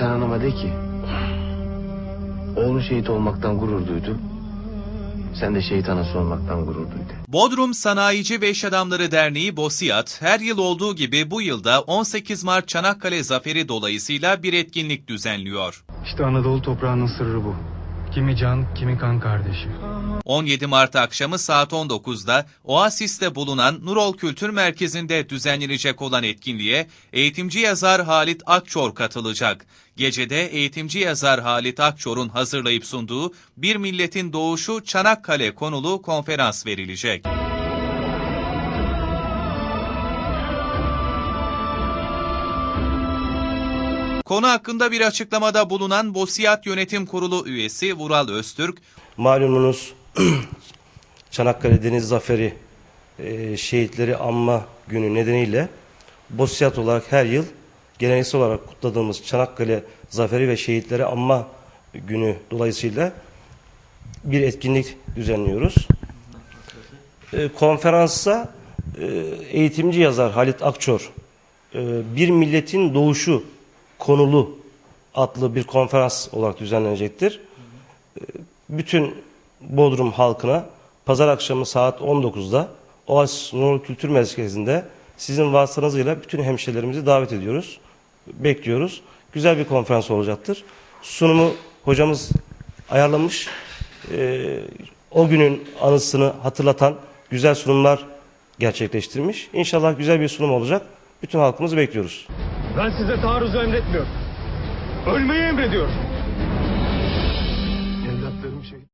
Sen hanıma de ki... Oğlu şehit olmaktan gurur duydu. Sen de şehit anası olmaktan gurur duy de. Bodrum Sanayici ve İş Adamları Derneği BOSİAD her yıl olduğu gibi bu yılda 18 Mart Çanakkale Zaferi dolayısıyla bir etkinlik düzenliyor. İşte Anadolu toprağının sırrı bu. Kimi can, kimi kan kardeşi. 17 Mart akşamı saat 19'da Oasis'te bulunan Nurol Kültür Merkezi'nde düzenlenecek olan etkinliğe eğitimci yazar Halit Akçor katılacak. Gecede eğitimci yazar Halit Akçor'un hazırlayıp sunduğu Bir Milletin Doğuşu Çanakkale konulu konferans verilecek. Konu hakkında bir açıklamada bulunan BOSİAD Yönetim Kurulu üyesi Vural Öztürk, Malumunuz Çanakkale Deniz Zaferi e, şehitleri anma günü nedeniyle BOSİAD olarak her yıl geleneksel olarak kutladığımız Çanakkale Zaferi ve şehitleri anma günü dolayısıyla bir etkinlik düzenliyoruz. E, konferansa e, eğitimci yazar Halit Akçor e, Bir Milletin Doğuşu konulu adlı bir konferans olarak düzenlenecektir bütün Bodrum halkına pazar akşamı saat 19'da Oasis Nurul Kültür Merkezi'nde sizin vasıtanızıyla bütün hemşehrilerimizi davet ediyoruz. Bekliyoruz. Güzel bir konferans olacaktır. Sunumu hocamız ayarlamış. Ee, o günün anısını hatırlatan güzel sunumlar gerçekleştirmiş. İnşallah güzel bir sunum olacak. Bütün halkımızı bekliyoruz. Ben size taarruzu emretmiyorum. Ölmeyi emrediyorum.